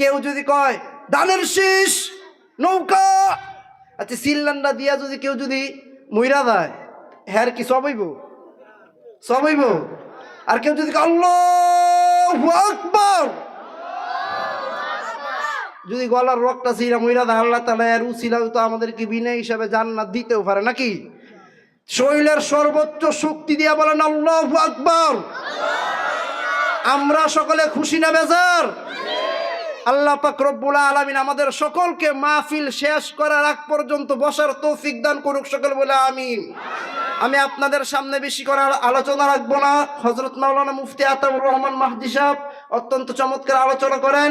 কেউ যদি কয় ধানের শীষ, নৌকা আচ্ছা সিল্লান্ডা দিয়া যদি কেউ যদি মইরা দেয় হ্যার কি সবইব সবইব আর কেউ যদি আকবার, যদি গলার রক্তটা ছিঁড়া মইরা দেয়, আল্লাহ তালা এর উচিলা তো আমাদেরকে বিনা হিসাবে জান্নাত দিতেও পারে, নাকি? শরীরের সর্বোচ্চ শক্তি দিয়া বলেন, আল্লাহ আকবর। আমরা সকলে খুশি না বেজার? আল্লাহ পাক রব্বুল আলামিন আমাদের সকলকে মাহফিল শেষ করার আগ পর্যন্ত বসার তৌফিক দান করুক সকল বলে আমিন। আমি আপনাদের সামনে বেশি করার আলোচনা রাখব না। হজরত মাওলানা মুফতি আতাউর রহমান মাহদি সাহেব অত্যন্ত চমৎকার আলোচনা করেন।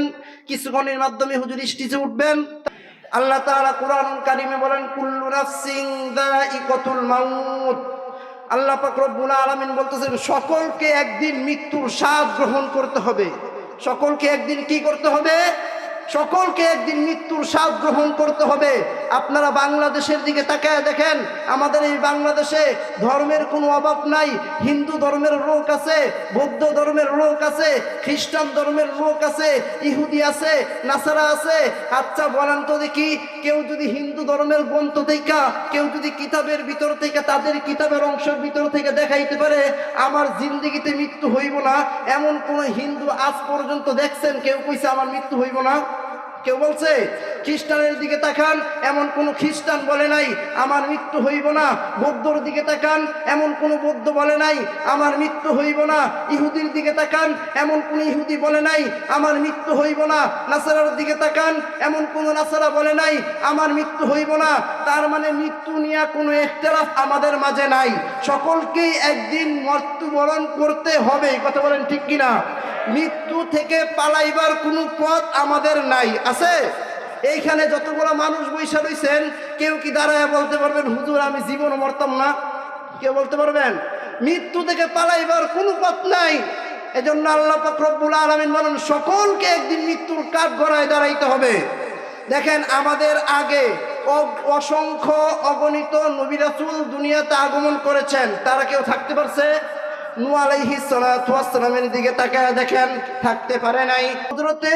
কিছুক্ষণের মাধ্যমে হুজুর স্টিচে উঠবেন। আল্লাহ তাআলা কোরআন কারিমে বলেন, কুল্লু নাফসিন দাইকাতুল মাউত। আল্লাহ পাক রব্বুল আলামিন বলতেছেন, সকলকে একদিন মৃত্যুর স্বাদ গ্রহণ করতে হবে। সকলকে একদিন কি করতে হবে? সকলকে একদিন মৃত্যুর স্বাদ গ্রহণ করতে হবে। আপনারা বাংলাদেশের দিকে তাকায় দেখেন, আমাদের এই বাংলাদেশে ধর্মের কোনো অভাব নাই, হিন্দু ধর্মের লোক আছে, বৌদ্ধ ধর্মের লোক আছে, খ্রিস্টান ধর্মের লোক আছে, ইহুদি আছে, নাসারা আছে। আচ্ছা বলেন তো দেখি, কেউ যদি হিন্দু ধর্মের গ্রন্থ থেকে কেউ যদি কিতাবের ভিতর থেকে, তাদের কিতাবের অংশের ভিতর থেকে দেখাইতে পারে, আমার জিন্দিগিতে মৃত্যু হইব না। এমন কোন হিন্দু আজ পর্যন্ত দেখছেন, কেউ কইছে আমার মৃত্যু হইব না। কেউ বলছে, খ্রিস্টানের দিকে তাকান, এমন কোন খ্রিস্টান বলে নাই, আমার মৃত্যু হইব না। বৌদ্ধর দিকে তাকান, এমন কোন বৌদ্ধ বলে নাই, আমার মৃত্যু হইব না। ইহুদির দিকে তাকান, এমন কোন ইহুদি বলে নাই, আমার মৃত্যু হইব না। নাসারার দিকে তাকান, এমন কোন নাসারা বলে নাই, আমার মৃত্যু হইব না। তার মানে মৃত্যু নিয়ে কোনো একতলাফ আমাদের মাঝে নাই। সকলকেই একদিন মৃত্যুবরণ করতে হবে কথা বলেন ঠিক কিনা? মৃত্যু থেকে পালাইবার কোনো পথ আমাদের নাই, আছে? এইখানে যতগুলো মানুষ বৈশা রয়েছেন কেউ কি দাঁড়ায় বলতে পারবেন, হুজুর, আমি জীবন মরতাম না কেউ বলতে পারবেন? মৃত্যু থেকে পালাইবার কোনো পথ নাই। এজন্য আল্লাহ পাক রব্বুল আলামিন বলেন, সকলকে একদিন মৃত্যুর কাঠ গড়ায় দাঁড়াইতে হবে। দেখেন, আমাদের আগে অসংখ্য অগণিত নবী রাসূল দুনিয়াতে আগমন করেছেন। তারা কেউ থাকতে পারছে? নু আলাইহিস সালাতু ওয়াসসালামের দিকে তাকায় দেখেন, থাকতে পারে নাই। হযরতে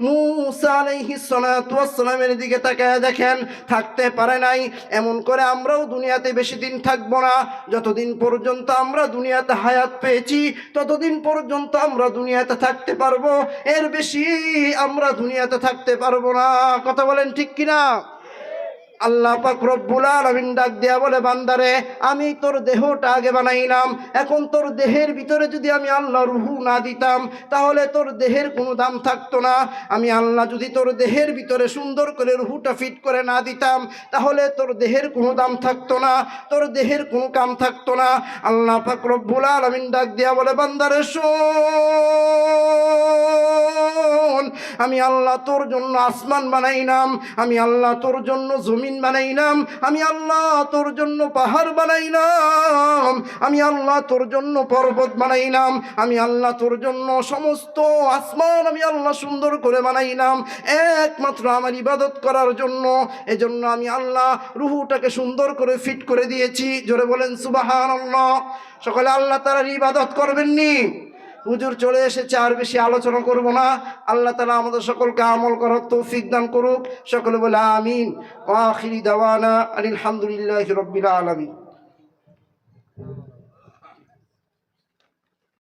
মূসা আলাইহিস সালাতু ওয়াসসালামের দিকে তাকায় দেখেন, থাকতে পারে নাই। এমন করে আমরাও দুনিয়াতে বেশি দিন থাকব না। যতদিন পর্যন্ত আমরা দুনিয়াতে হায়াত পেয়েছি, ততদিন পর্যন্ত আমরা দুনিয়াতে থাকতে পারব। এর বেশি আমরা দুনিয়াতে থাকতে পারব না। কথা বলেন ঠিক কিনা? আল্লাহ পাক রব্বুল আলামিন ডাক দেয়া বলে, বান্দারে, আমি তোর দেহটা আগে বানাইলাম। এখন তোর দেহের ভিতরে যদি আমি আল্লাহ রুহু না দিতাম, তাহলে তোর দেহের কোনো দাম থাকতো না। আমি আল্লাহ যদি তোর দেহের ভিতরে সুন্দর করে রুহুটা ফিট করে না দিতাম, তাহলে তোর দেহের কোনো দাম থাকতো না, তোর দেহের কোনো কাম থাকতো না। আল্লাহ পাক রব্বুল আলামিন ডাক দেয়া বলে, বান্দারে, শোন। আমি আল্লাহ তোর জন্য আসমান বানাইলাম, আমি আল্লাহ তোর জন্য জমিন বানাইলাম, আমি আল্লাহ তোর জন্য পাহাড় বানাইলাম, আমি আল্লাহ তোর জন্য পর্বত বানাইলাম, আমি আল্লাহ তোর জন্য সমস্ত আসমান আমি আল্লাহ সুন্দর করে বানাইলাম। একমাত্র আমার ইবাদত করার জন্য, এজন্য আমি আল্লাহ রুহুটাকে সুন্দর করে ফিট করে দিয়েছি। জোরে বলেন সুবাহান আল্লাহ সকলে আল্লাহ তার ইবাদত করবেননি হুজুর চলে এসেছে, আর বেশি আলোচনা করব না। আল্লাহ তালা আমাদের সকলকে আমল করার তৌফিক দান করুক। সকলে বলে আমিন। আলহামদুলিল্লাহ রব্বিল আলমিন।